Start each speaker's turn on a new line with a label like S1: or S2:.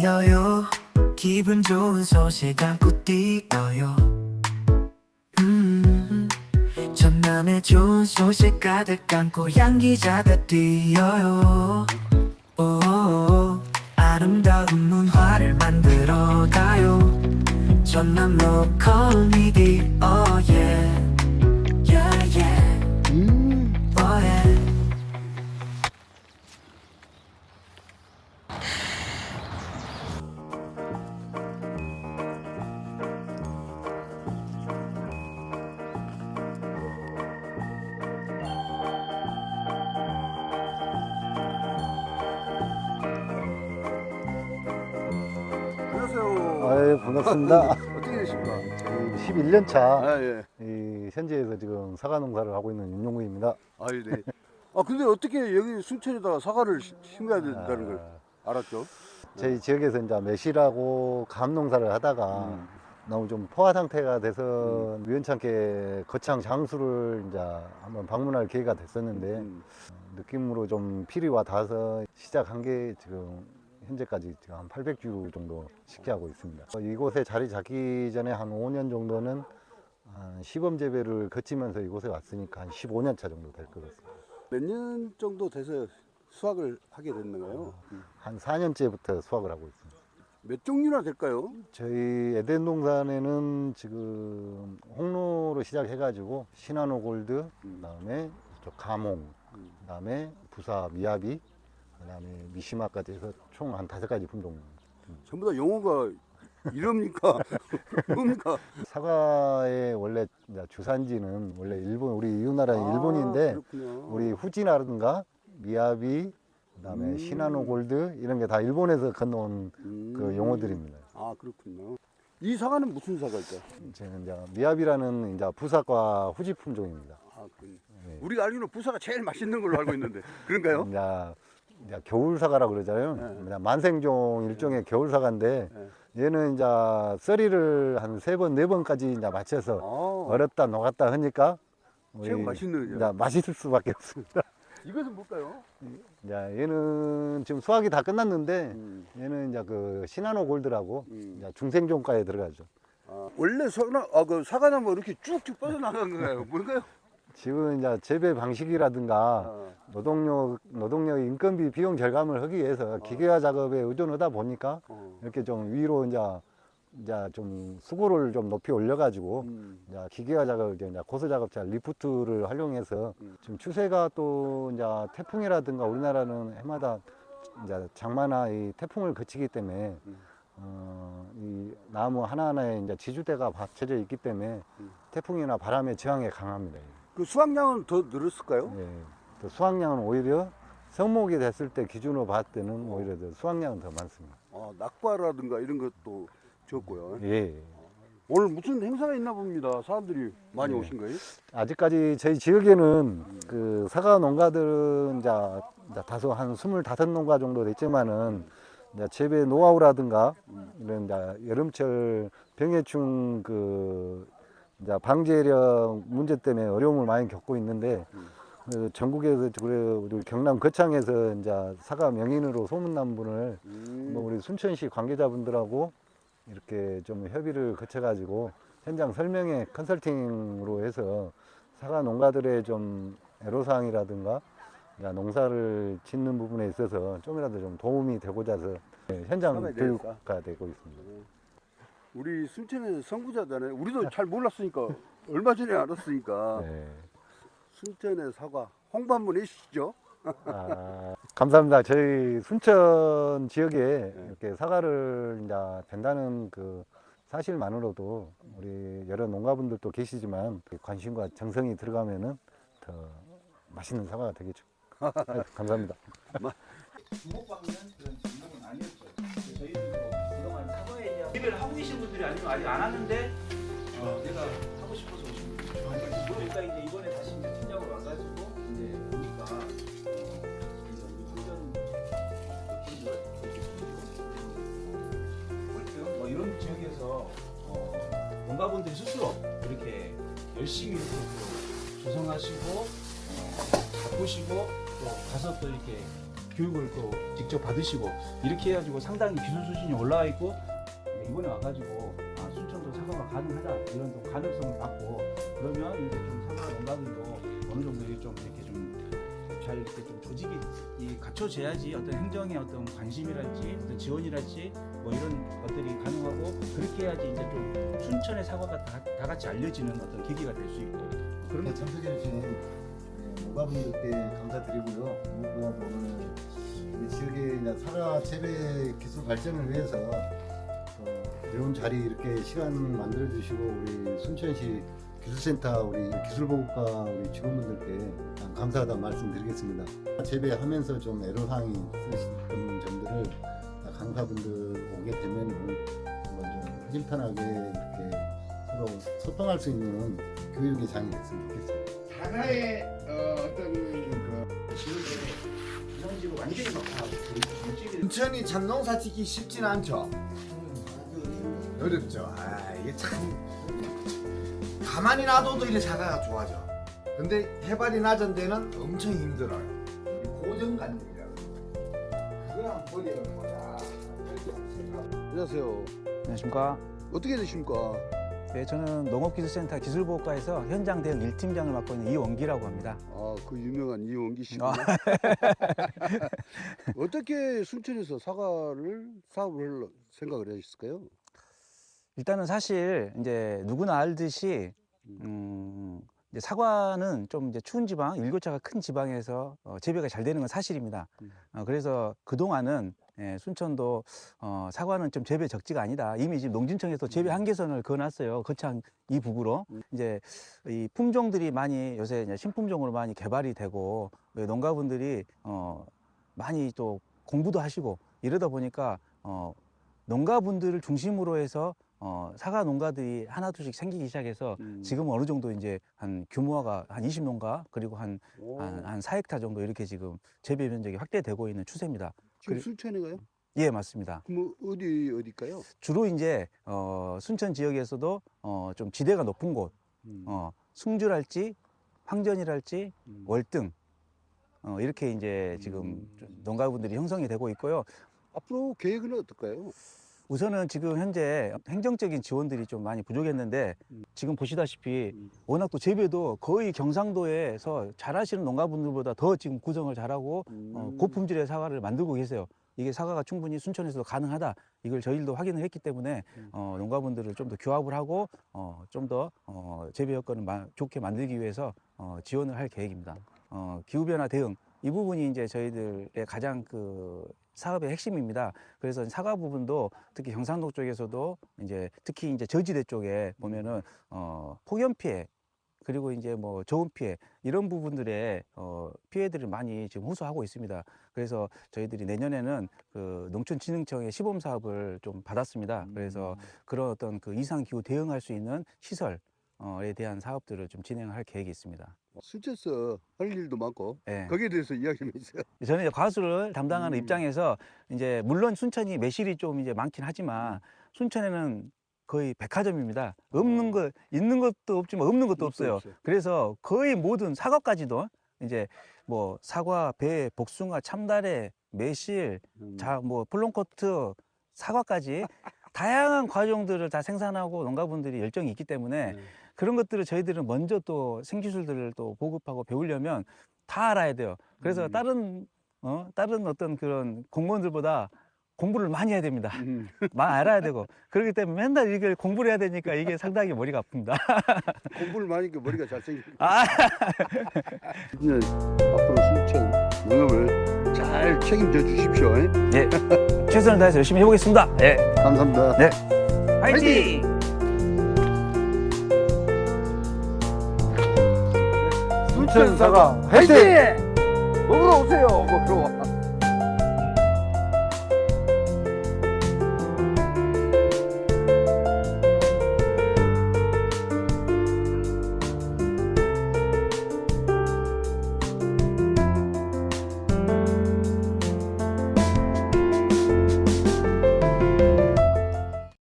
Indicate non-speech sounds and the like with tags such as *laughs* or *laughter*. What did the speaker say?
S1: 뛰어요. 기분 좋은 소식 안고 뛰어요. 음, 전남에 좋은 소식 가득 안고 향기자가 뛰어요. 오, 아름다운 문화를 만들어 가요. 전남 로컬 미디 oh yeah yeah
S2: 반갑습니다. *laughs*
S3: 어떻게 되십니까?
S2: 11년 차
S3: 아 예.
S2: 이 현지에서 지금 사과 농사를 하고 있는 윤용구입니다.
S3: 아 예. 네. 아 근데 어떻게 여기 순천에다가 사과를 시- 심어야 된다는 걸 알았죠?
S2: 저희 지역에서 이제 매실하고 감 농사를 하다가
S3: 음.
S2: 너무 좀 포화 상태가 돼서 우연찮게 거창 장수를 이제 한번 방문할 기회가 됐었는데
S3: 음.
S2: 느낌으로 좀 필이 와 닿아서 시작한 게 지금 현재까지 지금 한 800주 정도 식재하고 있습니다. 어, 이곳에 자리 잡기 전에 한 5년 정도는 한 시범 재배를 거치면서 이곳에 왔으니까 한 15년 차 정도 될 것 같습니다.
S3: 몇 년 정도 돼서 수확을 하게 됐는가요? 음.
S2: 한 4년째부터 수확을 하고 있습니다.
S3: 몇 종류나 될까요?
S2: 저희 에덴 동산에는 지금 홍로로 시작해가지고 시나노 골드, 그다음에 저 가몽, 그다음에 부사 미야비, 그다음에 미시마까지 해서 총 한 다섯 가지 품종.
S3: 전부 다 용어가 이럽니까? 뭡니까?
S2: 사과의 원래 주산지는 원래 일본 우리 이웃 나라는
S3: 아,
S2: 일본인데
S3: 그렇군요.
S2: 우리 후지라든가 미야비, 그다음에
S3: 음.
S2: 시나노 골드 이런 게 다 일본에서 건너온
S3: 음.
S2: 그 용어들입니다.
S3: 아 그렇군요. 이 사과는 무슨 사과일까?
S2: 저는 이제 미야비라는 이제 부사과 후지 품종입니다.
S3: 아 그.
S2: 네.
S3: 우리가 알기로는 부사가 제일 맛있는 걸로 알고 있는데 그런가요?
S2: 이제, 이제 겨울 사과라고 그러잖아요.
S3: 네.
S2: 만생종 일종의 겨울 사과인데
S3: 네.
S2: 얘는 이제 썰이를 한 세 번, 네 번까지 이제 맞춰서
S3: 아,
S2: 얼었다 녹았다 하니까
S3: 제일 맛있는.
S2: 이제 맛있을 수밖에 없습니다. *laughs*
S3: 이것은 뭘까요?
S2: 이제 얘는 지금 수확이 다 끝났는데
S3: 음.
S2: 얘는 이제 그 시나노 골드라고
S3: 음.
S2: 이제 중생종과에 들어가죠.
S3: 아, 원래 사과, 아, 그 사과나무 이렇게 쭉쭉 뻗어나간 건가요? 뭔가요?
S2: 지금 이제 재배 방식이라든가
S3: 아,
S2: 노동력 노동력 인건비 비용 절감을 하기 위해서 기계화 작업에 의존하다 보니까
S3: 어.
S2: 이렇게 좀 위로 이제 이제 좀 수고를 좀 높이 올려가지고
S3: 음.
S2: 이제 기계화 작업 이제 고소 작업차 리프트를 활용해서
S3: 음.
S2: 지금 추세가 또 이제 태풍이라든가 우리나라는 해마다 이제 장마나 이 태풍을 거치기 때문에
S3: 음.
S2: 어, 이 나무 하나하나에 이제 지주대가 받쳐져 있기 때문에
S3: 음.
S2: 태풍이나 바람에 저항에 강합니다.
S3: 그 수확량은 더 늘었을까요?
S2: 예. 또 수확량은 오히려 성목이 됐을 때 기준으로 봤을 때는 오히려 더 수확량은 더 많습니다.
S3: 아, 낙과라든가 이런 것도 적고요.
S2: 예.
S3: 오늘 무슨 행사가 있나 봅니다. 사람들이 많이
S2: 네.
S3: 오신 거예요?
S2: 아직까지 저희 지역에는 그 사과 농가들은 이제, 다소 한 25농가 정도 됐지만은 이제 재배 노하우라든가 이런 이제 여름철 병해충 그 이제 방제력 문제 때문에 어려움을 많이 겪고 있는데 그 전국에서 그래 우리 경남 거창에서 이제 사과 명인으로 소문난 분을
S3: 음.
S2: 뭐 우리 순천시 관계자분들하고 이렇게 좀 협의를 거쳐 가지고 현장 설명회 컨설팅으로 해서 사과 농가들의 좀 애로사항이라든가 농사를 짓는 부분에 있어서 좀이라도 좀 도움이 되고자 해서 네, 현장? 교육가 되고 있습니다.
S3: 우리 순천에 선구자잖아요. 우리도 잘 몰랐으니까 얼마 전에 알았으니까
S2: 네.
S3: 순천의 사과 홍보 한번 해주시죠.
S2: 아, 감사합니다. 저희 순천 지역에
S3: 네.
S2: 이렇게 사과를 이제 된다는 그 사실만으로도 우리 여러 농가분들도 계시지만 그 관심과 정성이 들어가면은 더 맛있는 사과가 되겠죠. 감사합니다. *laughs*
S4: 주목받는 그런 전공은 아니었죠. 저희들도 대한 예배를 하고 계신 분들이 아니면 아직 안 왔는데 어, 내가 하고 싶어서 오신 분들 그러니까 이제 이번에 다시 이제 팀장으로 와가지고 이제 보니까 어, 이제 우리 훈련 뭐 이런 지역에서 어, 농가분들이 스스로 이렇게 열심히 이렇게 또 조성하시고 어, 바꾸시고 또 가서 또 이렇게 교육을 또 직접 받으시고 이렇게 해가지고 상당히 기술 수준이 올라와 있고 이번에 와가지고 아, 순천도 사과가 가능하다. 이런 또 가능성을 갖고 그러면 이제 좀 사과 농가들도 어느 정도 이렇게 좀 이렇게 좀 잘 이렇게 좀 조직이 이 갖춰져야지 어떤 행정의 어떤 관심이랄지 어떤 지원이랄지 뭐 이런 것들이 가능하고 그렇게 해야지 이제 좀 순천의 사과가 다, 다 같이 알려지는 어떤 계기가 될 수 있고 그런
S2: 네, 참석해 주신 농가분들께 감사드리고요. 무엇보다도 오늘 지역의 이제 사과 재배 기술 발전을 위해서 어, 이런 자리 이렇게 시간 만들어 주시고 우리 순천시 기술센터 우리 기술보급과 우리 직원분들께 감사하다 말씀드리겠습니다. 재배하면서 좀 애로사항이 있으셨던 점들을 강사분들 오게 되면 한번 좀 허심탄회하게 이렇게 서로 소통할 수 있는 교육의 장이 됐으면 좋겠습니다.
S5: 사과의 어, 어떤 그
S4: 이런 식으로 완전히 막다 물질이
S5: 인천이 참 농사 짓기 쉽진 않죠. 어렵죠. 아 이게 참 가만히 놔둬도 이래 사과가 좋아져. 근데 해발이 낮은 데는 엄청 힘들어요. 이 고정관념이라고. 그거랑 버리는 거야.
S3: 안녕하세요.
S4: 안녕하십니까
S3: 어떻게 되십니까?
S4: 네, 저는 농업기술센터 기술보호과에서 현장 대응 1팀장을 맡고 있는 이원기라고 합니다
S3: 아, 그 유명한 이원기 씨군요.
S4: 아. *laughs*
S3: 어떻게 순천에서 사과를 사업을 생각을 하셨을까요?
S4: 일단은 사실 이제 누구나 알듯이 음, 이제 사과는 좀 이제 추운 지방, 일교차가 큰 지방에서 어, 재배가 잘 되는 건 사실입니다.
S3: 음.
S4: 어, 그래서 그 동안은 예, 순천도 어, 사과는 좀 재배 적지가 아니다. 이미 지금 농진청에서 재배 한계선을 그어놨어요. 거창 이 북으로
S3: 음.
S4: 이제 이 품종들이 많이 요새 이제 신품종으로 많이 개발이 되고 그 농가분들이 어, 많이 또 공부도 하시고 이러다 보니까 어, 농가분들을 중심으로 해서 어, 사과 농가들이 하나 둘씩 생기기 시작해서
S3: 음.
S4: 지금 어느 정도 이제 한 규모가 한 20농가 그리고 한,
S3: 오,
S4: 한, 한 4헥타 정도 이렇게 지금 재배 면적이 확대되고 있는 추세입니다.
S3: 지금
S4: 그리-
S3: 순천에 가요?
S4: 예, 맞습니다.
S3: 그럼 어디 어디일까요?
S4: 주로 이제 어, 순천 지역에서도 어, 좀 지대가 높은 곳,
S3: 음.
S4: 어, 승주랄지 황전이랄지
S3: 음.
S4: 월등 어, 이렇게 이제 지금
S3: 음.
S4: 좀 농가분들이 형성이 되고 있고요.
S3: 앞으로 계획은 어떨까요?
S4: 우선은 지금 현재 행정적인 지원들이 좀 많이 부족했는데
S3: 음.
S4: 지금 보시다시피
S3: 음.
S4: 워낙 또 재배도 거의 경상도에서 잘하시는 농가분들보다 더 지금 구성을 잘하고 어,
S3: 음.
S4: 고품질의 사과를 만들고 계세요. 이게 사과가 충분히 순천에서도 가능하다. 이걸 저희들도 확인을 했기 때문에
S3: 음.
S4: 어, 농가분들을 좀 더 교합을 하고 어, 좀 더 어, 재배 여건을 마- 좋게 만들기 위해서 어, 지원을 할 계획입니다. 어, 기후변화 대응 이 부분이 이제 저희들의 가장 그 사업의 핵심입니다. 그래서 사과 부분도 특히 경상도 쪽에서도 이제 특히 이제 저지대 쪽에 보면은 어, 폭염 피해 그리고 이제 뭐 저온 피해 이런 부분들의 어, 피해들을 많이 지금 호소하고 있습니다. 그래서 저희들이 내년에는 그 농촌진흥청의 시범 사업을 좀 받았습니다. 그래서 그런 어떤 그 이상 기후 대응할 수 있는 시설 에 대한 사업들을 좀 진행할 계획이 있습니다.
S3: 순천에서 할 일도 많고
S4: 예.
S3: 거기에 대해서 이야기 좀 해주세요. *laughs*
S4: 저는 이제 과수를 담당하는
S3: 음.
S4: 입장에서 이제 물론 순천이 매실이 좀 이제 많긴 하지만 순천에는 거의 백화점입니다. 없는 거 있는 것도 없지만 없는 것도
S3: 없어요,
S4: 없어요. 그래서 거의 모든 사과까지도 이제 뭐 사과, 배, 복숭아, 참다래, 매실,
S3: 음.
S4: 자뭐 플론코트, 사과까지 *laughs* 다양한 과종들을 다 생산하고 농가분들이 열정이 있기 때문에
S3: 네.
S4: 그런 것들을 저희들은 먼저 또 생기술들을 또 보급하고 배우려면 다 알아야 돼요. 그래서
S3: 음.
S4: 다른 어 다른 어떤 그런 공무원들보다 공부를 많이 해야 됩니다.
S3: 음. *laughs*
S4: 많이 알아야 되고 그렇기 때문에 맨날 이걸 공부를 해야 되니까 이게 상당히 머리가 아픕니다. *laughs*
S3: 공부를 많이 하니까 머리가 잘생기고
S4: 아, *laughs*
S3: 앞으로 순천 농업을 잘 책임져 주십시오. 예?
S4: 예, 최선을 다해서 열심히 해보겠습니다. 예,
S3: 감사합니다.
S4: 네, 화이팅!
S2: 순천 사과 화이팅!
S3: 먹으러 오세요. 먹으러 와.